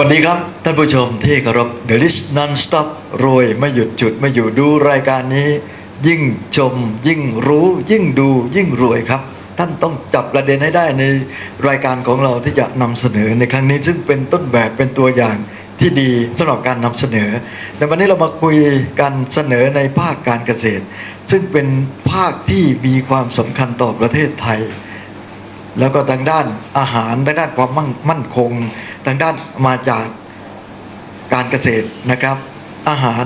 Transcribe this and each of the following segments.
วัสดีครับ ท่านผู้ชมที่เคารพ The List Non-Stop รวยไม่หยุดจุดไม่อยู่ดูรายการนี้ ยิ่งชม ยิ่งรู้ ยิ่งดูยิ่งรวยครับ ท่านต้องจับประเด็นให้ได้ในรายการของเราที่จะนำเสนอในครั้งนี้ซึ่งเป็นต้นแบบเป็นตัวอย่างที่ดีสำหรับการนำเสนอในวันนี้เรามาคุยกันเสนอในภาคการเกษตร ซึ่งเป็นภาคที่มีความสำคัญต่อประเทศไทย แล้วก็ทางด้านอาหารทางด้านความมั่งมั่นคง ทางด้านมาจากการเกษตรนะครับ อาหาร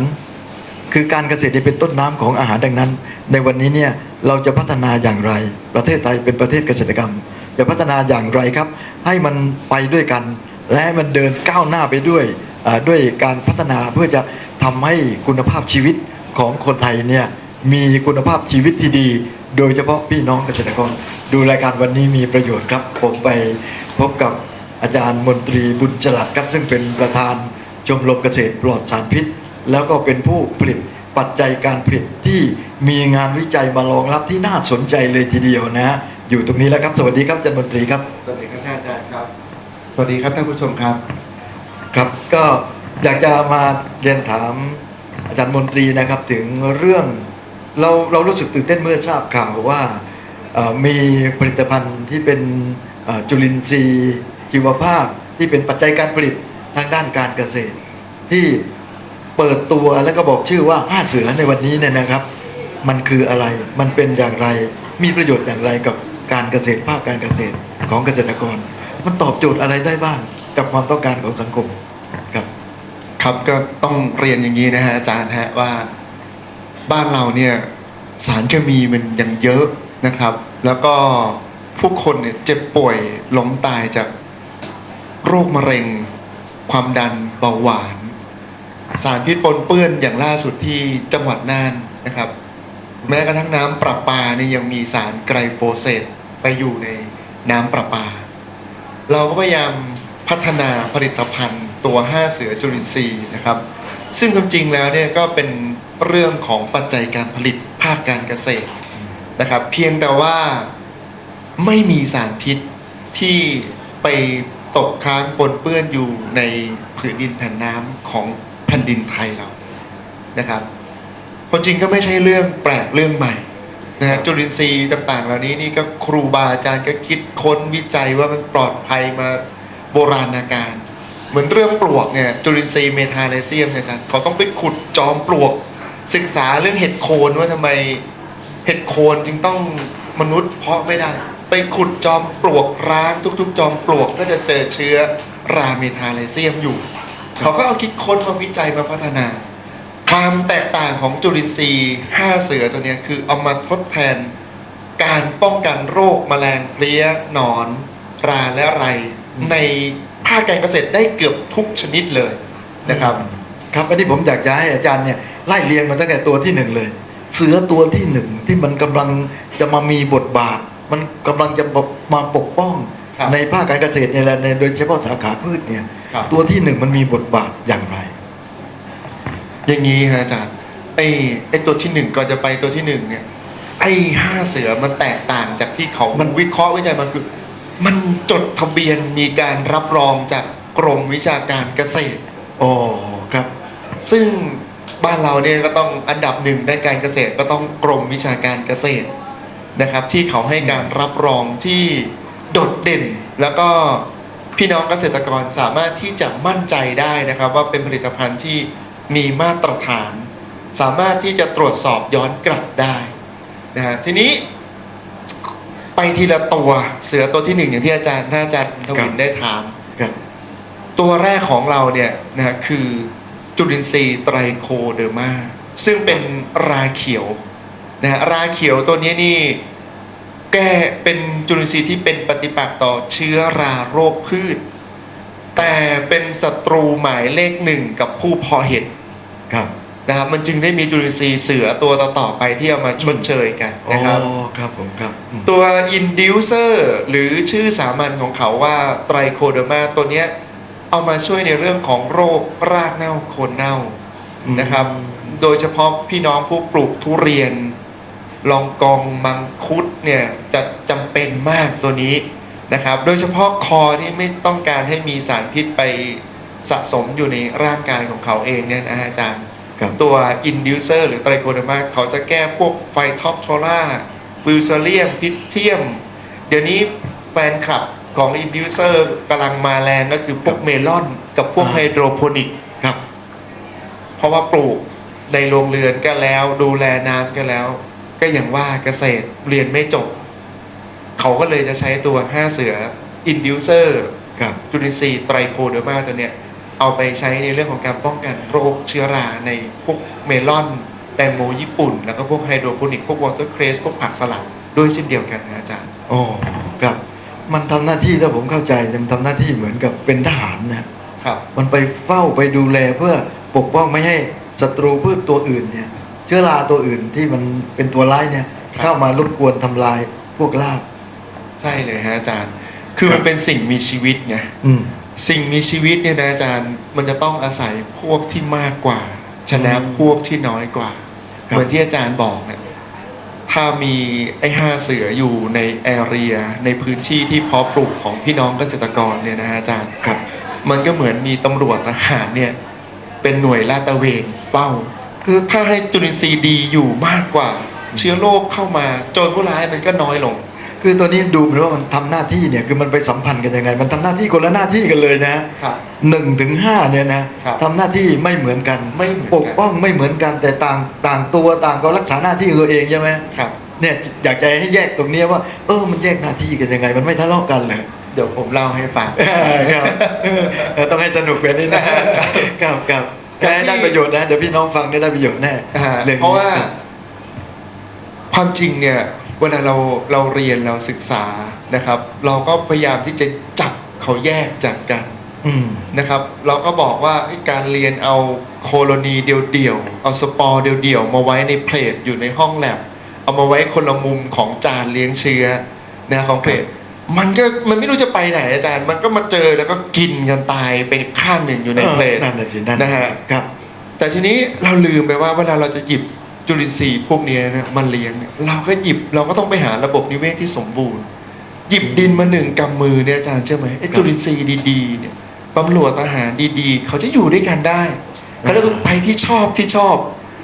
คือการเกษตรเนี่ยเป็นต้นน้ำของอาหารดังนั้น ในวันนี้เนี่ยเราจะพัฒนาอย่างไร ประเทศไทยเป็นประเทศเกษตรกรรม จะพัฒนาอย่างไรครับ ให้มันไปด้วยกัน และให้มันเดินก้าวหน้าไปด้วยด้วยการพัฒนาเพื่อจะทำให้คุณภาพชีวิตของคนไทยเนี่ยมีคุณภาพชีวิตที่ดี โดยเฉพาะพี่น้องเกษตรกร ดูรายการวันนี้มีประโยชน์ครับ ผมไปพบกับอาจารย์มนตรีบุญจลัดครับ ซึ่งเป็นประธานชมรมเกษตรปลอดสารพิษ แล้วก็เป็นผู้ผลิตปัจจัยการผลิตที่มีงานวิจัยมารองรับที่น่าสนใจเลยทีเดียวนะฮะอยู่ตรงนี้แล้วครับ สวัสดีครับอาจารย์มนตรีครับ สวัสดีครับท่านอาจารย์ครับ สวัสดีครับท่านผู้ชมครับ ครับก็อยากจะมาเรียนถามอาจารย์มนตรีนะครับถึงเรื่องเราเรารู้สึกตื่นเต้นเมื่อทราบข่าวว่าเอ่อ มีผลิตภัณฑ์ที่เป็นจุลินทรีย์ชีวภาพ ที่เป็นปัจจัยการผลิตทางด้านการเกษตร ที่เปิดตัวแล้วก็บอกชื่อว่าห้าเสือในวันนี้เนี่ยนะครับ มันคืออะไรมันเป็นอย่างไร มีประโยชน์อย่างไรกับการเกษตรภาคการเกษตรของเกษตรกร มันตอบโจทย์อะไรได้บ้างกับความต้องการของสังคมครับครับก็ต้องเรียนอย่างนี้นะฮะอาจารย์ฮะว่าบ้านเราเนี่ยสารเคมีมันยังเยอะ นะครับ แล้วก็ผู้คนเนี่ยเจ็บป่วยล้มตายจากโรคมะเร็ง ความดันเบาหวาน สารพิษปนเปื้อนอย่างล่าสุดที่จังหวัดน่านนะครับ แม้กระทั่งน้ำประปาเนี่ยยังมีสารไกรโฟเสตไปอยู่ในน้ำประปา เราก็พยายามพัฒนาผลิตภัณฑ์ตัว 5 เสือจุลินทรีย์นะครับ ซึ่งความจริงแล้วเนี่ยก็เป็นเรื่องของปัจจัยการผลิตภาคการเกษตร นะครับ เพียงแต่ว่าไม่มีสารพิษที่ไปตกค้างปนเปื้อนอยู่ในผืนดินแผ่นน้ำของแผ่นดินไทยเรานะครับความจริงก็ไม่ใช่เรื่องแปลกเรื่องใหม่นะฮะจุลินทรีย์ต่างๆ เหล่านี้นี่ก็ครูบาอาจารย์ก็คิดค้นวิจัยว่ามันปลอดภัยมาโบราณกาลเหมือนเรื่องปลวกเนี่ยจุลินทรีย์เมทาไนเซียมเนี่ยอาจารย์เขาต้องไปขุดจอมปลวก ศึกษาเรื่องเห็ดโคนว่าทำไม เห็ดโคนจึงต้องมนุษย์เพาะไม่ได้ ไปขุดจอมปลวกร้างทุก ๆ จอมปลวกก็จะเจอเชื้อราเมทาไนเซียมอยู่ เขาก็เอาคิดค้นมาวิจัยมาพัฒนา ความแตกต่างของจุลินทรีย์ห้าเสือตัวนี้คือเอามาทดแทน การป้องกันโรคแมลงเพลี้ยหนอน ราและไร ในภาคการเกษตรได้เกือบทุกชนิดเลยนะครับ ครับอันนี้ผมอยากจะให้อาจารย์เนี่ยไล่เรียงมาตั้งแต่ตัวที่หนึ่งเลย เสือตัวที่หนึ่งที่มันกำลังจะมามีบทบาท มันกำลังจะมาปกป้องครับในภาคการเกษตรเนี่ยแหละในโดยเฉพาะสาขาพืชเนี่ยครับตัวที่หนึ่งมันมีบทบาทอย่างไร อย่างนี้ฮะอาจารย์ไอ้ไอ้ตัวที่หนึ่งก่อนจะไปตัวที่หนึ่งเนี่ย ไอ้ห้าเสือมันแตกต่างจากที่เขามันวิเคราะห์วิจัยมาคือมันจดทะเบียนมีการรับรองจากกรมวิชาการเกษตรโอ้ครับ ซึ่ง บ้านเราเนี่ยก็ต้องอันดับหนึ่งด้านการเกษตรก็ต้องกรมวิชาการเกษตรนะครับ ที่เขาให้การรับรองที่โดดเด่น แล้วก็พี่น้องเกษตรกรสามารถที่จะมั่นใจได้นะครับ ว่าเป็นผลิตภัณฑ์ที่มีมาตรฐาน สามารถที่จะตรวจสอบย้อนกลับได้นะฮะทีนี้ไปทีละตัวเสือตัวที่หนึ่งอย่างที่อาจารย์ท่านอาจารย์ทวินได้ถามครับตัวแรกของเราเนี่ยนะฮะคือ จุลินทรีย์ไตรโคเดอร์มา ซึ่งเป็นราเขียวนะฮะราเขียวตัวนี้นี่แก้เป็นจุลินทรีย์ที่เป็นปฏิปักษ์ต่อเชื้อราโรคพืช แต่เป็นศัตรูหมายเลขหนึ่งกับผู้เพาะเห็ดครับนะครับมันจึงได้มีจุลินทรีย์เสือตัวต่อๆไปที่เอามาชดเชยกันโอ้นะครับครับผมครับอืมตัว inducer หรือชื่อสามัญของเขาว่าไตรโคเดอร์มาตัวเนี้ย เอามาช่วยในเรื่องของโรครากเน่าโคนเน่านะครับ โดยเฉพาะพี่น้องผู้ปลูกทุเรียน ลองกองมังคุดเนี่ยจะจำเป็นมากตัวนี้นะครับ โดยเฉพาะคอที่ไม่ต้องการให้มีสารพิษไปสะสมอยู่ในร่างกายของเขาเองเนี่ยนะฮะอาจารย์ครับตัวอินดิวเซอร์หรือไตรโคเดอร์มาเขาจะแก้พวกไฟท็อปโทราฟิวเซเลียมพิเทียม เดี๋ยวนี้แฟนคลับ ของอินดิวเซอร์กำลังมาแรงก็คือพวกเมลอนกับพวกอ่าไฮโดรโปนิกครับ เพราะว่าปลูกในโรงเรือนก็แล้ว ดูแลน้ำก็แล้ว ก็อย่างว่าเกษตรเรียนไม่จบ เขาก็เลยจะใช้ตัว5เสืออินดิวเซอร์ครับจุลินทรีย์ไตรโคเดอร์มาตัวเนี้ยเอาไปใช้ในเรื่องของการป้องกันโรคเชื้อราในพวกเมลอนแตงโมญี่ปุ่น แล้วก็พวกไฮโดรโปนิกพวกวอเตอร์เครสพวกผักสลัดด้วยเช่นเดียวกันนะอาจารย์โอ้ครับ มันทำหน้าที่ถ้าผมเข้าใจมันทำหน้าที่เหมือนกับเป็นทหารนะครับ มันไปเฝ้าไปดูแลเพื่อปกป้องไม่ให้ศัตรูพืชตัวอื่นเนี่ย เชื้อราตัวอื่นที่มันเป็นตัวร้ายเนี่ยครับเข้ามารบกวนทำลายพวกรากใช่เลยฮะอาจารย์ คือครับมันเป็นสิ่งมีชีวิตไงอืมสิ่งมีชีวิตเนี่ยนะอาจารย์ มันจะต้องอาศัยพวกที่มากกว่า ชนะอืมพวกที่น้อยกว่าครับเหมือนที่อาจารย์บอกเนี่ย ถ้ามีไอ้ห้าเสืออยู่ในแอเรียในพื้นที่ที่เพาะปลูกของพี่น้องเกษตรกรเนี่ยนะฮะอาจารย์ครับ มันก็เหมือนมีตำรวจทหารเนี่ยเป็นหน่วยลาดตระเวนเป้า คือถ้าให้จุลินทรีย์ดีอยู่มากกว่า เชื้อโรคเข้ามาโจรผู้ร้ายมันก็น้อยลง คือตัวนี้ดูเหมือนว่ามันทำหน้าที่เนี่ยคือมันไปสัมพันธ์กันยังไง มันทำหน้าที่คนละหน้าที่กันเลยนะครับหนึ่งถึงห้าเนี่ยนะครับทำหน้าที่ไม่เหมือนกันไม่เหมือนกันปกป้องไม่เหมือนกันแต่ต่างต่างตัวต่างก็รักษาหน้าที่ของตัวเองใช่ไหมครับเนี่ยอยากจะให้แยกตรงเนี้ยว่า เออมันแยกหน้าที่กันยังไง มันไม่ทะเลาะกันเลยเดี๋ยวผมเล่าให้ฟังครับเออต้องให้สนุกแบบนี้นะครับครับจะให้ได้ประโยชน์นะเดี๋ยวพี่น้องฟังได้ได้ประโยชน์แน่อ่ารื่องนี้เพราะว่า ความจริงเนี่ย เวลาเราเราเรียนเราศึกษานะครับ เราก็พยายามที่จะจับเขาแยกจากกันอืมนะครับ เราก็บอกว่าไอ้การเรียนเอาโคโลนีเดี่ยวๆเอาสปอร์เดี่ยวๆมาไว้ในเพลทอยู่ในห้องแลบเอามาไว้คนละมุมของจานเลี้ยงเชื้อนะของเพลทมันก็มันไม่รู้จะไปไหนอาจารย์ มันก็มาเจอแล้วก็กินกันตายไปข้างหนึ่งอยู่ในเพลทนั่นน่ะสินั่นนะฮะครับ แต่ทีนี้เราลืมไปว่าเวลาเราจะหยิบ จุลินทรีย์พวกเนี้ยนะมาเลี้ยงเนี่ยเราก็หยิบเราก็ต้องไปหาระบบนิเวศที่สมบูรณ์ หยิบดินมาหนึ่งกำมือเนี่ยอาจารย์เชื่อไหมไอ้ครับจุลินทรีย์ดีๆเนี่ยตำรวจทหารดีๆ เขาจะอยู่ด้วยกันได้เขาเรียกว่าไปที่ชอบที่ชอบ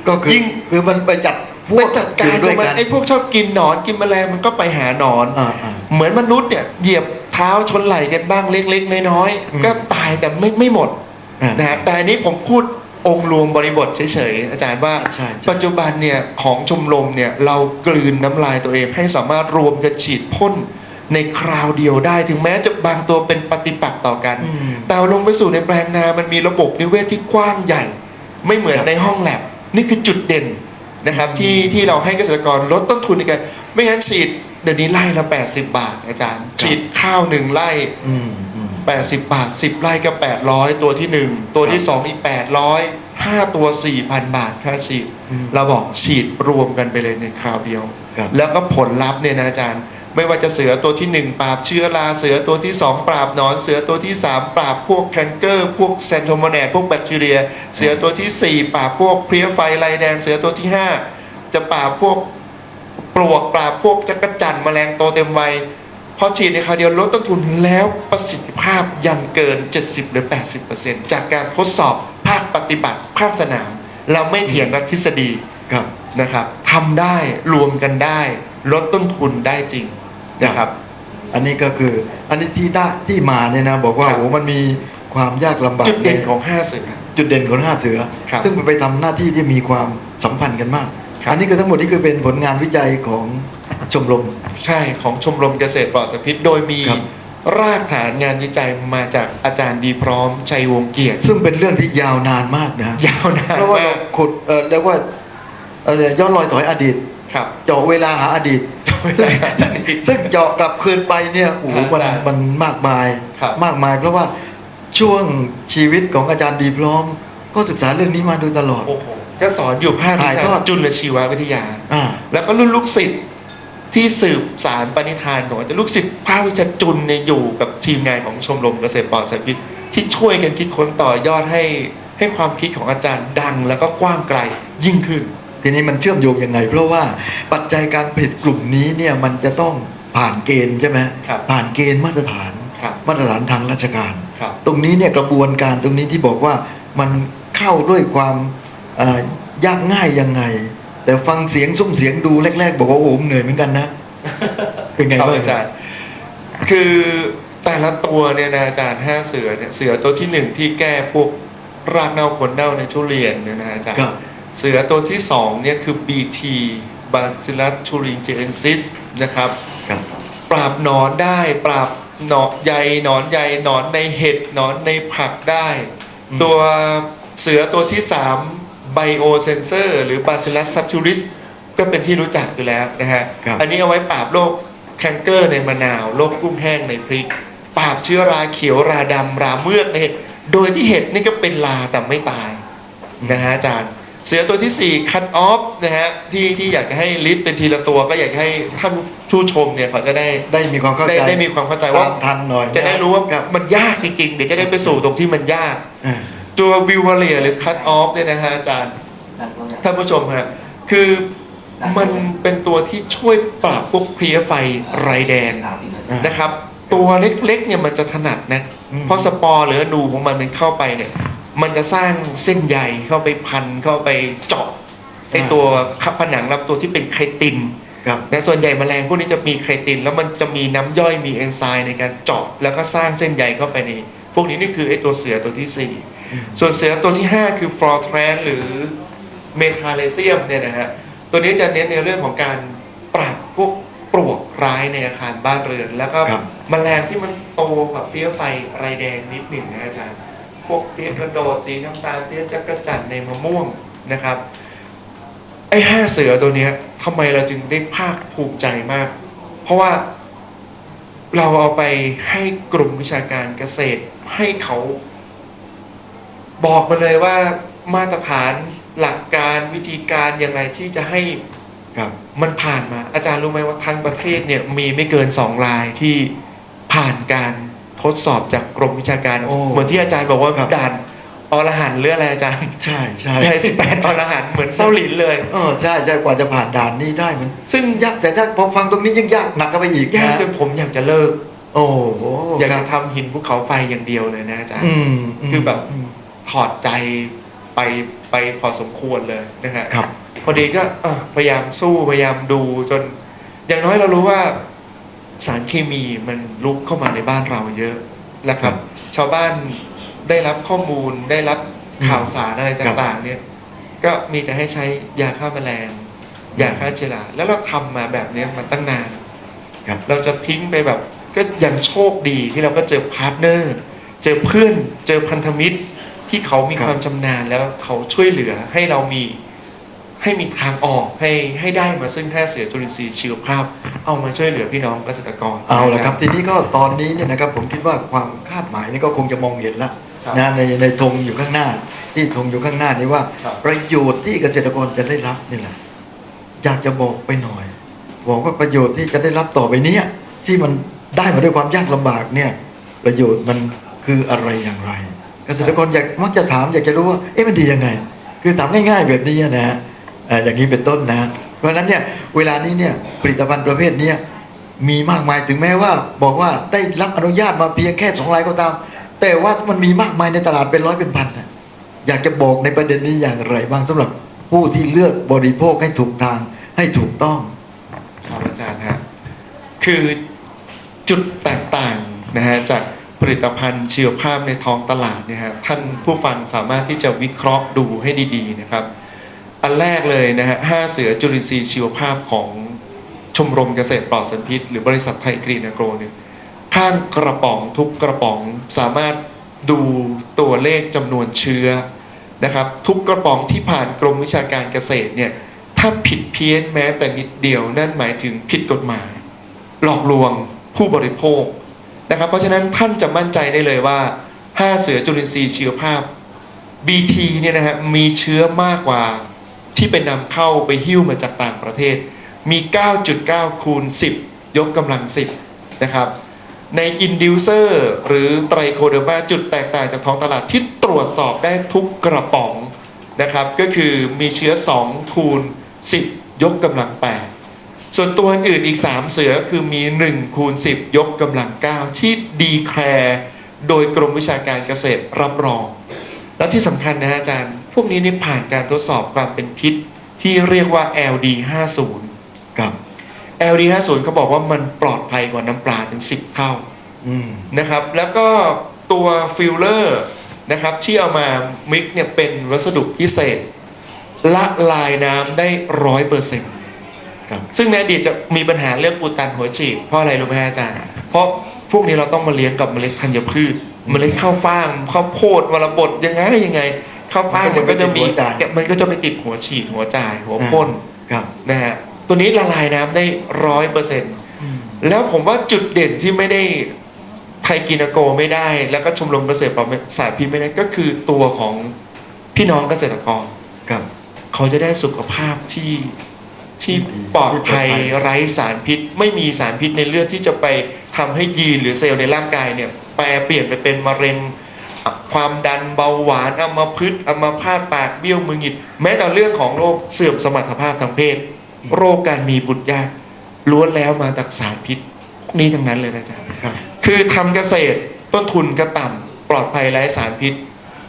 ก็คือยิ่งคือมันไปจัดพวไปกจัดการอยู่ด้ด้ววยยมันกันไอ้พวกชอบกินหนอนกินแมลงมันก็ไปหาหนอนอ่าอ่าเหมือนมนุษย์เนี่ยเหยียบเท้าชนไหล่กันบ้างเล็กๆน้อยอืมๆก็ตายแต่ไม่ไม่หมดอ่านะฮะแต่อันนี้ผมพูด องค์รวมบริบทเฉยๆอาจารย์ว่า ใช่ใช่ ปัจจุบันเนี่ยของชมรมเนี่ยเรากลืนน้ำลายตัวเองให้สามารถรวมกันฉีดพ่นในคราวเดียวได้ ถึงแม้จะบางตัวเป็นปฏิปักษ์ต่อกัน อืม แต่ลงไปสู่ในแปลงนา มันมีระบบนิเวศที่กว้างใหญ่ ไม่เหมือนครับในห้องแลบนี่คือจุดเด่นนะครับที่ที่เราให้เกษตรกรลดต้นทุนในการไม่งั้นฉีดเดี๋ยวนี้ไล่ละ 80 บาทอาจารย์ ฉีดข้าวหนึ่งไร่ อืมอืม 80 บาท 10 ไร่ก็ 800 ตัวที่ 1 ตัวที่ 2 อีก 800 5 ตัว 4,000 บาทค่าฉีด อืมเราบอกฉีดรวมกันไปเลยในคราวเดียว ครับ แล้วก็ผลลัพธ์เนี่ยนะอาจารย์ ไม่ว่าจะเสือตัวที่1 ปราบเชื้อราเสือตัวที่ 2 ปราบหนอนเสือตัวที่ 3 ปราบพวกแคนเกอร์ พวกเซนโทโมแนดพวกแบคทีเรีย เสือตัวที่4 ปราบพวกเพลี้ยไฟลายแดงเสือตัวที่ 5 จะปราบพวกปลวกปราบพวกจักรจั่นแมลงโตเต็มวัย พอฉีดในคราวเดียวลดต้นทุนแล้วประสิทธิภาพยังเกิน 70 หรือ 80%จากการทดสอบภาคปฏิบัติภาคสนาม เราไม่เถียงกับทฤษฎีครับนะครับทำได้รวมกันได้ ลดต้นทุนได้จริงนะครับ อันนี้ก็คืออันนี้ที่ได้ที่มาเนี่ยนะบอกว่าครับโอ้มันมีความยากลำบากจุดเด่นใของห้าเสือ จุดเด่นของห้าเสือ ครับ ซึ่งไปทำหน้าที่ที่มีความสัมพันธ์กันมากครับอันนี้คือทั้งหมดนี่คือเป็นผลงานวิจัยของ ชมรม ใช่ของชมรมเกษตรปลอดสารพิษโดยมีครับ รากฐานงานวิจัยมาจากอาจารย์ดีพร้อมชัยวงศ์เกียรติ ซึ่งเป็นเรื่องที่ยาวนานมากนะยาวนานเพราะว่ามาเรากขุดเออเรียกว่าเอ่อย้อนรอยต่อยอดีต ครับเจาะเวลาหาอดีตซึ่งซึ่งเจาะกลับคืนไปเนี่ยโอ้โหมันครับมันมากมายครับ มากมาย เพราะว่าช่วงชีวิตของอาจารย์ดีพร้อม ก็ศึกษาเรื่องนี้มาโดยตลอด โอ้โหก็สอนอยู่ภาควิถ่ายชาทอด จุลชีววิทยา อ่า แล้วก็รุ่นลูกศิษย์ ที่สืบสารปณิธานของอาจารย์ลูกศิษย์ภาควิชาจุลเนี่ยอยู่กับทีมงานของชมรมเกษตรปลอดสารพิษที่ช่วยกันคิดค้นต่อยอดให้ให้ความคิดของอาจารย์ดังแล้วก็กว้างไกลยิ่งขึ้น ทีนี้มันเชื่อมโยงยังไง เพราะว่าปัจจัยการผลิตกลุ่มนี้เนี่ยมันจะต้องผ่านเกณฑ์ใช่ไหมครับผ่านเกณฑ์มาตรฐานครับมาตรฐานทางราชการ ครับ ตรงนี้เนี่ยกระบวนการตรงนี้ที่บอกว่ามันเข้าด้วยความเอ่อยากง่ายยังไง แต่ฟังเสียงซุ้มเสียงดูแรก ๆ บอกว่าโอ้โหเหนื่อยเหมือนกันนะ เป็นไงครับบ้างอาจารย์ คือแต่ละตัวเนี่ยนะอาจารย์ห้าเสือเนี่ยเสือตัวที่หนึ่งที่แก้พวกรากเน่าขนเน่าในทุเรียนเนี่ยนะอาจารย์ครับเสือตัวที่สองเนี่ยคือ BT Bacillus thuringiensis นะครับครับ ปราบหนอนได้ปราบหนอนใยหนอนใยหนอนในเห็ดหนอนในผักได้อืมตัวเสือตัวที่ 3 Biosensor หรือ Bacillus subtilis ก็เป็นที่รู้จักอยู่แล้วนะฮะ ครับ อันนี้เอาไว้ปราบโรคแคนเกอร์ในมะนาวโรคกุ้งแห้งในพริก ปราบเชื้อราเขียวราดำราเมือกในเห็ดโดยที่เห็ดนี่ก็เป็นลาแต่ไม่ตายนะฮะอาจารย์ เสือตัวที่ 4 คัตออฟนะฮะที่ที่อยากจะให้ลิสต์เป็นทีละตัวก็อยากให้ท่านผู้ชมเนี่ยเขาจะได้ได้มีความเข้าได้ใจได้มีความเข้าใจว่าตามทันหน่อยจะได้รู้ว่าครับ มันยากจริงๆ เดี๋ยวจะได้ไปสู่ตรงที่มันยาก อ่า ตัววิวเวเลียหรือคัตออฟเนี่ยนะฮะอาจารย์ท่านผู้ชมฮะคือมันเป็นตัวที่ช่วยปราบพวกเพลี้ยไฟไรแดงนะครับ ตัวเล็กๆเนี่ยมันจะถนัดนะอืมเพราะสปอร์หรืออนูของมันมันเข้าไปเนี่ย มันจะสร้างเส้นใยเข้าไปพันเข้าไปเจาะไอตัวขับผนังรับตัวที่เป็นไคตินครับแต่ส่วนใหญ่แมลงพวกนี้จะมีไคติน แล้วมันจะมีน้ำย่อยมีเอนไซม์ในการเจาะแล้วก็สร้างเส้นใยเข้าไปใน พวกนี้นี่คือไอตัวเสือตัวที่สี่อืมส่วนเสือตัวที่ 5 คือฟลอร์แทรนหรือเมทาเลเซียมเนี่ยนะฮะตัวนี้จะเน้นในเรื่องของการปราบพวกปลวกร้ายในอาคารบ้านเรือน แล้วก็ครับแมลงที่มันโตกว่าเปี้ยไฟไรแดงนิดหนึ่งนะอาจารย์พวกเปี้ยกระโดดสีน้ำตาลเปี้ยจักระจันในมะม่วงนะครับ ไอ้ห้าเสือตัวเนี้ยทำไมเราจึงได้ภาคภูมิใจมาก เพราะว่าเราเอาไปให้กลุ่มวิชาการเกษตร ให้เขาบอกมาเลยว่ามาตรฐานหลักการวิธีการยังไงที่จะให้ครับมันผ่านมา อาจารย์รู้ไหมว่าทั้งประเทศเนี่ยมีไม่เกินสองรายที่ผ่านการทดสอบจากกรมวิชาการ โอ้เหมือนที่อาจารย์บอกว่าครับด่านอรหันต์หรืออะไรอาจารย์ใช่ใช่ ใช่สิบแปดอรหันต์เหมือนเส้าหลินเลย เออใช่ใช่กว่าจะผ่านด่านนี้ได้มัน ซึ่งยากแต่ยากพอฟังตรงนี้ยิ่งยากหนักก็ไปอีกยากนะจนผมอยากจะเลิก โอ้โหอยากครัจะบทำหินภูเขาไฟอย่างเดียวเลยนะอาจารย์อืมมคือแบบมถอดใจไปไปพอสมควรเลยนะฮะครับพอดีก็เออพยายามสู้พยายามดูจน อย่างน้อยเรารู้ว่าสารเคมีมันลุกเข้ามาในบ้านเราเยอะแล้วครับ ชาวบ้านได้รับข้อมูลได้รับข่าวสารอะไรต่างๆ เนี่ย ก็มีแต่ให้ใช้ยาฆ่าแมลงยาฆ่าเชื้อราแล้วเราทำมาแบบเนี้ยมาตั้งนานครับเราจะทิ้งไปแบบ ก็ยังโชคดีที่เราก็เจอพาร์ทเนอร์ เจอเพื่อนเจอพันธมิตรที่เขามีครับความชำนาญแล้วเขาช่วยเหลือให้เรามีให้มีทางออกให้ให้ได้มาซึ่งแค่เสือจุลินทรีย์ชีวภาพ เอามาช่วยเหลือพี่น้องเกษตรกรเอาละครับทีนี้ก็ตอนนี้เนี่ยนะครับผมคิดว่าความคาดหมายนี่ก็คงจะมองเห็นแล้วครับนะในในธงอยู่ข้างหน้า ที่ธงอยู่ข้างหน้านี้ว่าครับประโยชน์ที่เกษตรกรจะได้รับนี่แหละอยากจะบอกไปหน่อย บอกว่าประโยชน์ที่จะได้รับต่อไปเนี้ยที่มัน ได้มาด้วยความยากลำบากเนี่ย ประโยชน์มันคืออะไรอย่างไร เกษตรกรอยากมักจะถามอยากจะรู้ว่าเอ๊ะมันดียังไง คือถามง่ายๆแบบนี้นะฮะอย่างนี้เป็นต้นนะ เพราะฉะนั้นเนี่ยเวลานี้เนี่ยผลิตภัณฑ์ประเภทนี้มีมากมายถึงแม้ว่า บอกว่าได้รับอนุญาตมาเพียงแค่สองรายก็ตาม แต่ว่ามันมีมากมายในตลาดเป็นร้อยเป็นพันนะอยากจะบอกในประเด็นนี้อย่างไรบ้างสำหรับผู้ที่เลือกบริโภคให้ถูกทางให้ถูกต้องครับอาจารย์ฮะคือ จุดแตกต่างนะฮะจากผลิตภัณฑ์ชีวภาพในท้องตลาดเนี่ยฮะท่านผู้ฟังสามารถที่จะวิเคราะห์ดูให้ดีๆนะครับ อันแรกเลยนะฮะห้าเสือจุลินทรีย์ชีวภาพของชมรมเกษตรปลอดสารพิษ หรือบริษัทไทยกรีนโกรเนี่ยข้างกระป๋องทุกกระป๋องสามารถดูตัวเลขจำนวนเชื้อนะครับทุกกระป๋องที่ผ่านกรมวิชาการเกษตรเนี่ยถ้าผิดเพี้ยนแม้แต่นิดเดียวนั่นหมายถึงผิดกฎหมาย หลอกลวง ผู้บริโภคนะครับ เพราะฉะนั้นท่านจะมั่นใจได้เลยว่าห้าเสือจุลินทรีย์ชีวภาพ BT เนี่ยนะฮะมีเชื้อมากกว่าที่เป็นนำเข้าไปหิ้วมาจากต่างประเทศ มี 9.9 คูณ 10 ยกกำลัง 10 นะครับ ในอินดิวเซอร์หรือไตรโคเดอร์มาจุดแตกต่างจากท้องตลาดที่ตรวจสอบได้ทุกกระป๋องนะครับ ก็คือมีเชื้อ 2 คูณ 10 ยกกำลัง 8 ส่วนตัวอื่นอีก 3 เสือคือมี 1 คูณ 10 ยกกำลัง 9 ที่ดีแคร์โดยกรมวิชาการเกษตรรับรอง แล้วที่สำคัญนะฮะอาจารย์ พวกนี้นี่ผ่านการทดสอบความเป็นพิษที่เรียกว่า LD 50ครับ LD 50เขาบอกว่ามันปลอดภัยกว่าน้ำปลาถึง 10 เท่าอืมนะครับ แล้วก็ตัวฟิลเลอร์นะครับที่เอามามิกเนี่ยเป็นวัสดุพิเศษ ละลายน้ำได้ร้อยเปอร์เซ็นต์ครับ ซึ่งในอดีตจะมีปัญหาเรื่องอุดตันหัวฉีดเพราะอะไรรู้ไหมฮะอาจารย์ เพราะพวกนี้เราต้องมาเลี้ยงกับเมล็ดธัญพืช เมล็ดข้าวฟ่างข้าวโพดวรบดยังไงยังไงข้าวฟ่างมันก็จะมีมันก็จะไปติดหัวฉีดหัวจ่าย หัวพ่นครับนะฮะตัวนี้ละลายน้ำได้ร้อยเปอร์เซ็นต์อืมแล้วผมว่าจุดเด่นที่ไม่ได้ไทยกินาโกไม่ได้ แล้วก็ชมรมเกษตรปลอดสารพิษไม่ได้ก็คือตัวของพี่น้องเกษตรกรครับเขาจะได้สุขภาพที่ ที่ดีปลอดภัยที่ปลอดภัยไร้สารพิษ ไม่มีสารพิษในเลือดที่จะไปทำให้ยีนหรือเซลล์ในร่างกายเนี่ยแปลเปลี่ยนไปเป็นมะเร็งอะความดันเบาหวานอัมพฤกษ์อัมพาตปากเบี้ยวมือหงิด แม้แต่เรื่องของโรคเสื่อมสมรรถภาพทางเพศ โรคการมีบุตรยากล้วนแล้วมาจากสารพิษพวกนี้ทั้งนั้นเลยนะจ๊ะครับคือทำเกษตรต้นทุนก็ต่ำปลอดภัยไร้สารพิษ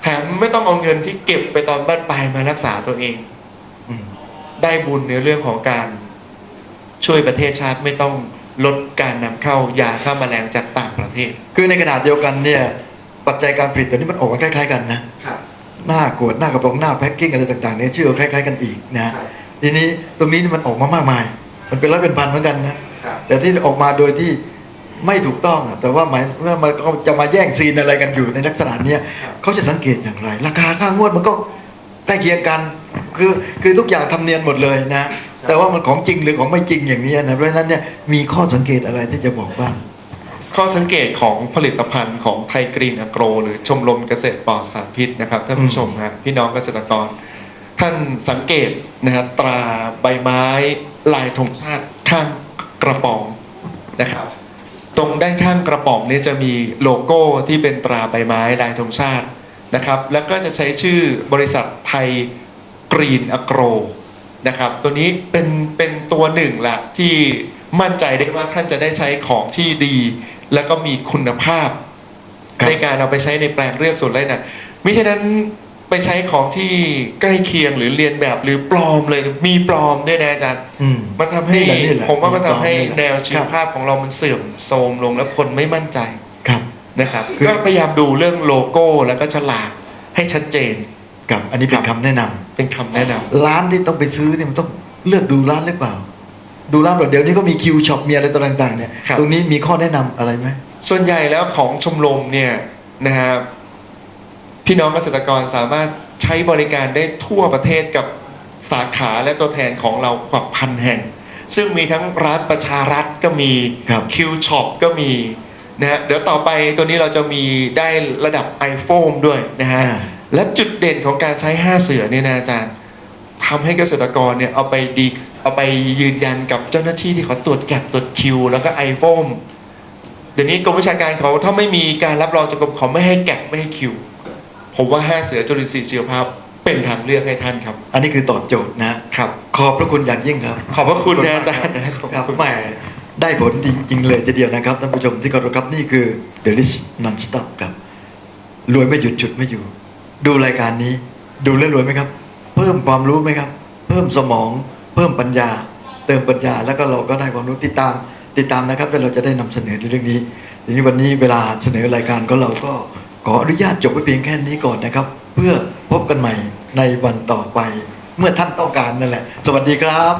แถมไม่ต้องเอาเงินที่เก็บไปตอนบ้านปลายมารักษาตัวเองอืม ได้บุญในเรื่องของการช่วยประเทศชาติไม่ต้องลดการนำเข้ายาฆ่าแมลงจากต่างประเทศ คือในขณะเดียวกันเนี่ยปัจจัยการผลิตตัวนี้มันออกมาคล้าย ๆ กันนะครับหน้าขวดหน้ากระป๋องหน้าแพ็คกิ้งอะไรต่างๆเนี่ยชื่อคล้าย ๆ กันอีกนะทีนี้ตรงนี้นี่มันออกมามากมาย มันเป็นร้อยเป็นพันเหมือนกันนะครับแต่ที่ออกมาโดยที่ไม่ถูกต้องอะแต่ว่าหมายว่ามันเขาจะมาแย่งซีนอะไรกันอยู่ในลักษณะเนี้ยเขาจะสังเกตอย่างไร ราคาค่างวดมันก็ใกล้เคียงกัน คือคือทุกอย่างทำเนียนหมดเลยนะ แต่ว่ามันของจริงหรือของไม่จริงอย่างนี้นะเพราะฉะนั้นเนี่ยมีข้อสังเกตอะไรที่จะบอกบ้างข้อสังเกตของผลิตภัณฑ์ของไทยกรีนอโกร หรือชมรมเกษตรปลอดสารพิษนะครับท่านผู้ชมฮะพี่น้องเกษตรกร ท่านสังเกตนะฮะตราใบไม้ลายธงชาติข้างกระป๋องนะครับ ตรงด้านข้างกระป๋องเนี่ยจะมีโลโก้ที่เป็นตราใบไม้ลายธงชาตินะครับ แล้วก็จะใช้ชื่อบริษัทไทย กรีนอโกรนะครับ ตัวนี้เป็นเป็นตัวหนึ่งละที่มั่นใจได้ว่าท่านจะได้ใช้ของที่ดี แล้วก็มีคุณภาพครับในการเอาไปใช้ในแปลงเลือกสวนไร่นามิฉะนั้นไปใช้ของที่ใกล้เคียงหรือเรียนแบบหรือปลอมเลยมีปลอมด้วยนะอาจารย์อืมมันทำให้นี่แหละนี่แหละผมว่ามันทำให้มีปลอมนี่แหละแนวชีวภาพของเรามันเสื่อมโทรมลงแล้วคนไม่มั่นใจครับนะครับคือก็พยายามดูเรื่องโลโก้แล้วก็ฉลากให้ชัดเจน ครับอันนี้เป็นครับคำแนะนำเป็นคำแนะนำร้านที่ต้องไปซื้อเนี่ยมันต้องเลือกดูร้านหรือเปล่า ดูร้านแบบเดี๋ยวนี้ก็มีคิวช็อปมีอะไรต่างๆเนี่ยครับ ตรงนี้มีข้อแนะนำอะไรไหมส่วนใหญ่แล้วของชมรมเนี่ยนะครับพี่น้องเกษตรกรสามารถใช้บริการได้ทั่วประเทศกับสาขาและตัวแทนของเรากว่าพันแห่ง ซึ่งมีทั้งร้านประชารัฐก็มี ครับ คิวช็อปก็มีนะฮะเดี๋ยวต่อไปตัวนี้เราจะมีได้ระดับ iPhone ด้วยนะฮะอ่า และจุดเด่นของการใช้5เสือเนี่ยนะอาจารย์ทำให้เกษตรกรเนี่ยเอาไปดีเอาไปยืนยันกับเจ้าหน้าที่ที่เขาตรวจแกะตรวจคิว แล้วก็ iPhone เดี๋ยวนี้กรมวิชาการเขาถ้าไม่มีการรับรองจากกรมเขาไม่ให้แกะไม่ให้คิว ผมว่า5เสือจุลินทรีย์ชีวภาพเป็นทางเลือกให้ท่านครับ อันนี้คือตอบโจทย์นะครับ ขอบพระคุณอย่างยิ่งครับ ขอบพระคุณนะอาจารย์นะขอบครับคุณแหมได้ผลจริงๆเลยทีเดียวนะครับท่านผู้ชมที่เคารพครับนี่คือ The List Non-Stop ครับรวยไม่หยุดจุดไม่อยู่ ดูรายการนี้ ดูแล้วรวยไหมครับ เพิ่มความรู้ไหมครับ เพิ่มสมอง เพิ่มปัญญา เติมปัญญา แล้วก็เราก็ได้ความรู้ติดตาม ติดตามนะครับแล้วเราจะได้นำเสนอในเรื่องนี้ทีนี้วันนี้เวลาเสนอรายการของเราก็ขออนุญาตจบไว้เพียงแค่นี้ก่อนนะครับ เพื่อพบกันใหม่ในวันต่อไป เมื่อท่านต้องการนั่นแหละ สวัสดีครับ